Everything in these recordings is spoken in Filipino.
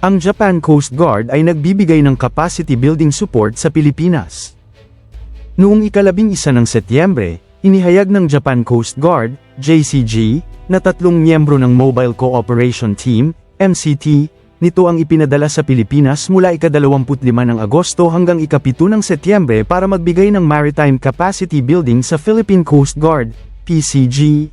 Ang Japan Coast Guard ay nagbibigay ng capacity building support sa Pilipinas. Noong ikalabing isa ng Setyembre, inihayag ng Japan Coast Guard, JCG, na tatlong miyembro ng Mobile Cooperation Team, MCT, nito ang ipinadala sa Pilipinas mula ika-25 ng Agosto hanggang ika-7 ng Setyembre para magbigay ng maritime capacity building sa Philippine Coast Guard, PCG.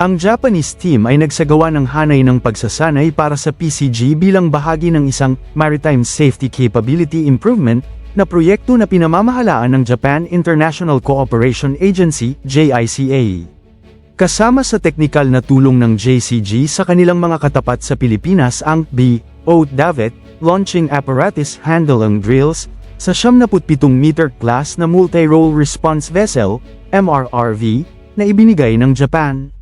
Ang Japanese team ay nagsagawa ng hanay ng pagsasanay para sa PCG bilang bahagi ng isang Maritime Safety Capability Improvement na proyekto na pinamamahalaan ng Japan International Cooperation Agency, JICA. Kasama sa teknikal na tulong ng JCG sa kanilang mga katapat sa Pilipinas ang B. O. Davet, Launching Apparatus Handling Drills, sa 77 meter class na Multi-Role Response Vessel, MRRV, na ibinigay ng Japan.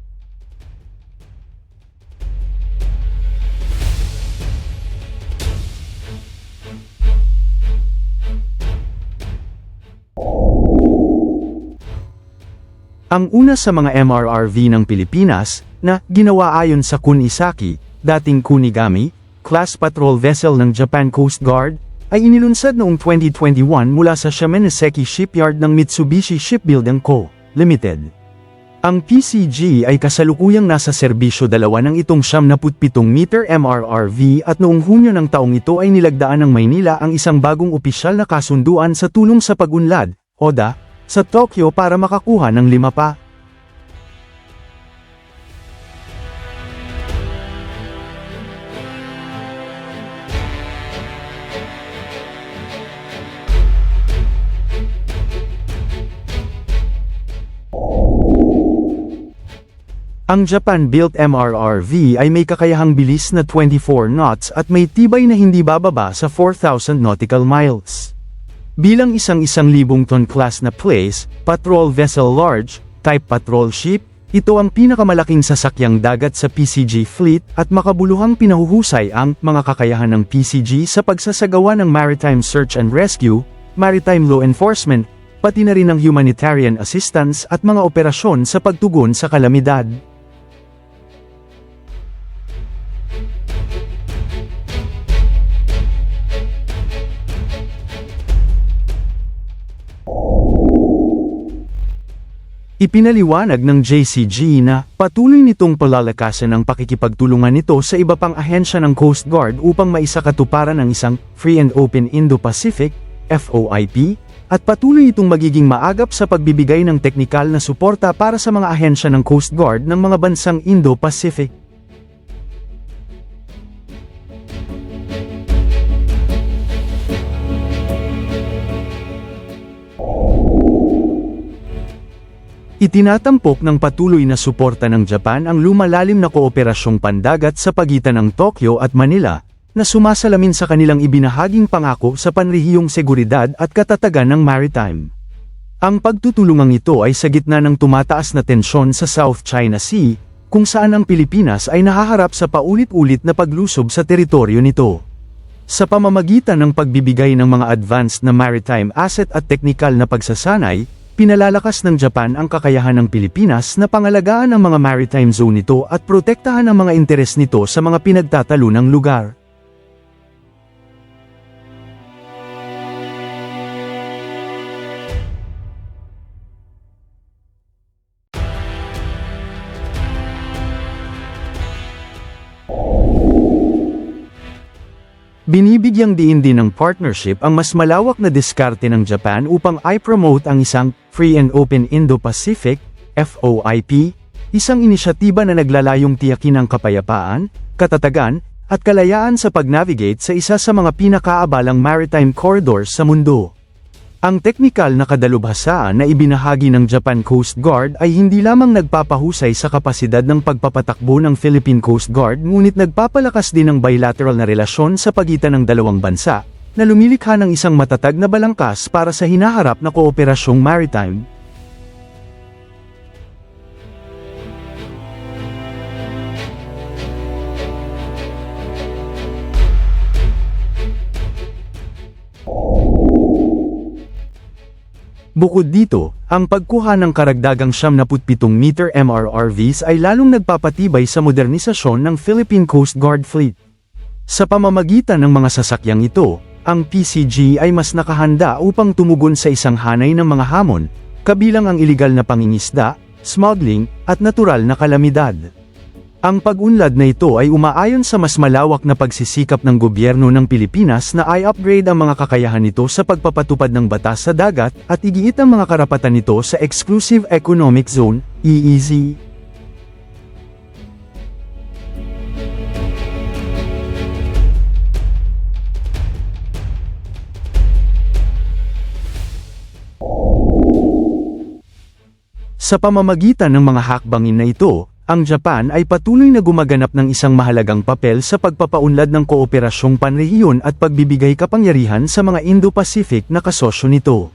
Ang una sa mga MRRV ng Pilipinas, na ginawa ayon sa Kunisaki, dating Kunigami, class patrol vessel ng Japan Coast Guard, ay inilunsad noong 2021 mula sa Shimonoseki Shipyard ng Mitsubishi Shipbuilding Co., Limited. Ang PCG ay kasalukuyang nasa serbisyo dalawa ng itong 77 meter MRRV at noong Hunyo ng taong ito ay nilagdaan ng Maynila ang isang bagong opisyal na kasunduan sa tulong sa pagunlad, ODA, sa Tokyo para makakuha ng lima pa. Ang Japan-built MRRV ay may kakayahang bilis na 24 knots at may tibay na hindi bababa sa 4,000 nautical miles. Bilang isang isang libong ton class na place, patrol vessel large, type patrol ship, ito ang pinakamalaking sasakyang dagat sa PCG fleet at makabuluhang pinahuhusay ang mga kakayahan ng PCG sa pagsasagawa ng maritime search and rescue, maritime law enforcement, pati na rin ang humanitarian assistance at mga operasyon sa pagtugon sa kalamidad. Ipinaliwanag ng JCG na patuloy nitong palalakasan ang pakikipagtulungan nito sa iba pang ahensya ng Coast Guard upang maisakatuparan ang isang Free and Open Indo-Pacific, FOIP, at patuloy itong magiging maagap sa pagbibigay ng teknikal na suporta para sa mga ahensya ng Coast Guard ng mga bansang Indo-Pacific. Itinatampok ng patuloy na suporta ng Japan ang lumalalim na kooperasyong pandagat sa pagitan ng Tokyo at Manila, na sumasalamin sa kanilang ibinahaging pangako sa panrehiyong seguridad at katatagan ng maritime. Ang pagtutulungang ito ay sa gitna ng tumataas na tensyon sa South China Sea, kung saan ang Pilipinas ay nahaharap sa paulit-ulit na paglusob sa teritoryo nito. Sa pamamagitan ng pagbibigay ng mga advanced na maritime asset at teknikal na pagsasanay, pinalalakas ng Japan ang kakayahan ng Pilipinas na pangalagaan ang mga maritime zone nito at protektahan ang mga interes nito sa mga pinagtatalunang lugar. Binibigyang diin din ng partnership ang mas malawak na diskarte ng Japan upang i-promote ang isang Free and Open Indo-Pacific, FOIP, isang inisyatiba na naglalayong tiyakin ang kapayapaan, katatagan, at kalayaan sa pag-navigate sa isa sa mga pinakaabalang maritime corridors sa mundo. Ang teknikal na kadalubhasaan na ibinahagi ng Japan Coast Guard ay hindi lamang nagpapahusay sa kapasidad ng pagpapatakbo ng Philippine Coast Guard ngunit nagpapalakas din ng bilateral na relasyon sa pagitan ng dalawang bansa, na lumilikha ng isang matatag na balangkas para sa hinaharap na kooperasyong maritime. Bukod dito, ang pagkuha ng karagdagang 77 meter MRRVs ay lalong nagpapatibay sa modernisasyon ng Philippine Coast Guard Fleet. Sa pamamagitan ng mga sasakyang ito, ang PCG ay mas nakahanda upang tumugon sa isang hanay ng mga hamon, kabilang ang iligal na pangingisda, smuggling, at natural na kalamidad. Ang pag-unlad na ito ay umaayon sa mas malawak na pagsisikap ng gobyerno ng Pilipinas na i-upgrade ang mga kakayahan nito sa pagpapatupad ng batas sa dagat at igiit ang mga karapatan nito sa Exclusive Economic Zone, EEZ. Sa pamamagitan ng mga hakbangin na ito, ang Japan ay patuloy na gumaganap ng isang mahalagang papel sa pagpapaunlad ng kooperasyong panrehiyon at pagbibigay kapangyarihan sa mga Indo-Pacific na kasosyo nito.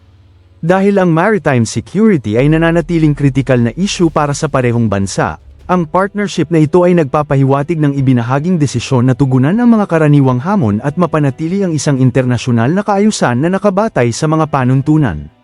Dahil ang maritime security ay nananatiling kritikal na issue para sa parehong bansa, ang partnership na ito ay nagpapahiwatig ng ibinahaging desisyon na tugunan ang mga karaniwang hamon at mapanatili ang isang internasyonal na kaayusan na nakabatay sa mga panuntunan.